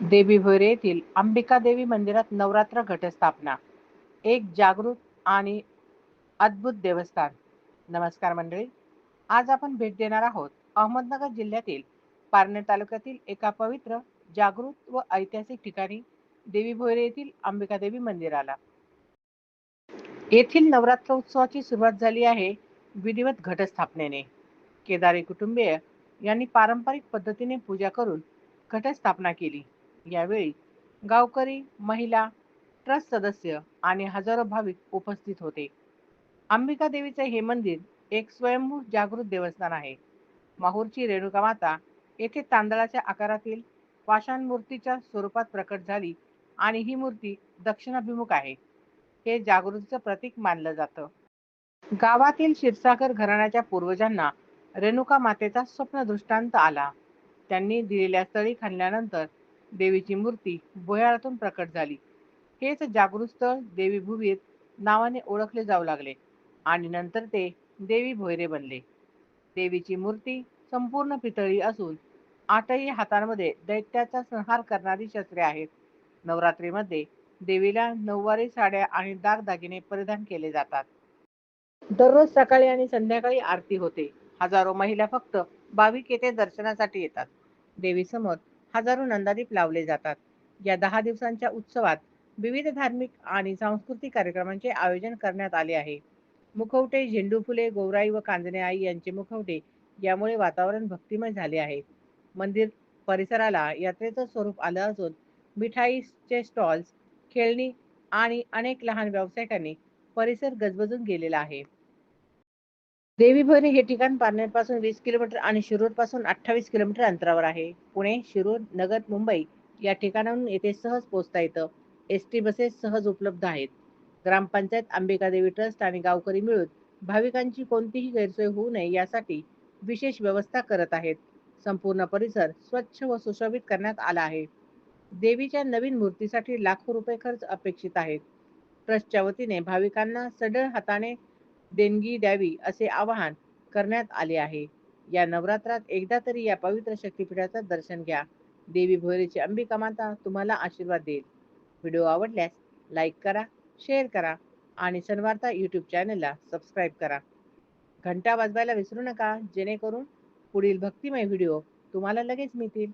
देवी भोरे येथील अंबिका देवी मंदिरात नवरात्र घटस्थापना एक जागृत आणि अद्भुत देवस्थान. नमस्कार मंडळी आज आपण भेट देणार आहोत अहमदनगर जिल्ह्यातील पारनेर तालुक्यातील एका पवित्र जागृत व ऐतिहासिक ठिकाणी देवी भोरे येथील अंबिका देवी मंदिराला. येथील नवरात्र उत्सवाची सुरुवात झाली आहे विधिवत घटस्थापनेने. केदारी कुटुंबीय यांनी पारंपरिक पद्धतीने पूजा करून घटस्थापना केली. यावेळी गावकरी महिला ट्रस्ट सदस्य आणि हजारो भाविक उपस्थित होते. अंबिका देवीचे हे मंदिर एक स्वयंभू जागृत देवस्थान आहे. माहूरची रेणुका माता येथे तांदळाच्या आकारातील पाषाण मूर्तीच्या स्वरूपात प्रकट झाली आणि ही मूर्ती दक्षिणाभिमुख आहे. हे जागृतीचं प्रतीक मानलं जातं. गावातील क्षीरसागर घराण्याच्या पूर्वजांना रेणुका मातेचा स्वप्न दृष्टांत आला. त्यांनी दिलेल्या स्थळी खाल्ल्यानंतर देवीची मूर्ती भुयारातून प्रकट झाली. हेच जागृत स्थळ देवी भुवीर नावाने ओळखले जाऊ लागले आणि नंतर ते देवी भोयरे बनले. देवीची मूर्ती संपूर्ण पितळी असून आठही हातांमध्ये दैत्याचा संहार करणारी शस्त्रे आहेत. नवरात्रीमध्ये देवीला नऊवारी साड्या आणि दागदागिने परिधान केले जातात. दररोज सकाळी आणि संध्याकाळी आरती होते. हजारो महिला फक्त भाविक येथे दर्शनासाठी येतात. देवीसमोर हजारो नंदादीप लावले जातात. या दहा दिवसांच्या उत्सवात विविध धार्मिक आणि सांस्कृतिक कार्यक्रमांचे आयोजन करण्यात आले आहे. मुखवटे झेंडू फुले गौराई व कांदणे आई यांचे मुखवटे यामुळे वातावरण भक्तिमय झाले आहे. मंदिर परिसराला यात्रेचं स्वरूप आलं असून मिठाईचे स्टॉल्स खेळणी आणि अनेक लहान व्यावसायिकांनी परिसर गजबजून गेलेला आहे. देवीभर हे ठिकाण पारनेरपासून वीस किलोमीटर आणि शिरूरपासून अठ्ठावीस किलोमीटर अंतरावर आहे. पुणे शिरूर नगर मुंबई या ठिकाणाहून येथे सहज पोहोचता येतं. एस टी बसेस सहज उपलब्ध आहेत. ग्रामपंचायत अंबिका देवी ट्रस्ट आणि गावकरी मिळून भाविकांची कोणतीही गैरसोय होऊ नये यासाठी विशेष व्यवस्था करत आहेत. संपूर्ण परिसर स्वच्छ व सुशोभित करण्यात आला आहे. देवीच्या नवीन मूर्तीसाठी लाखो रुपये खर्च अपेक्षित आहेत. ट्रस्टच्या वतीने भाविकांना सढळ हाताने देणगी द्यावी असे आवाहन करण्यात आले आहे. या नवरात्रात एकदा तरी या पवित्र शक्तीपीठाचं दर्शन घ्या. देवी भोयरेची अंबिका माता तुम्हाला आशीर्वाद देईल. व्हिडिओ आवडल्यास लाईक करा शेअर करा आणि सनवार्ता यूट्यूब चॅनलला सबस्क्राईब करा. घंटा वाजवायला विसरू नका जेणेकरून पुढील भक्तिमय व्हिडिओ तुम्हाला लगेच मिळतील.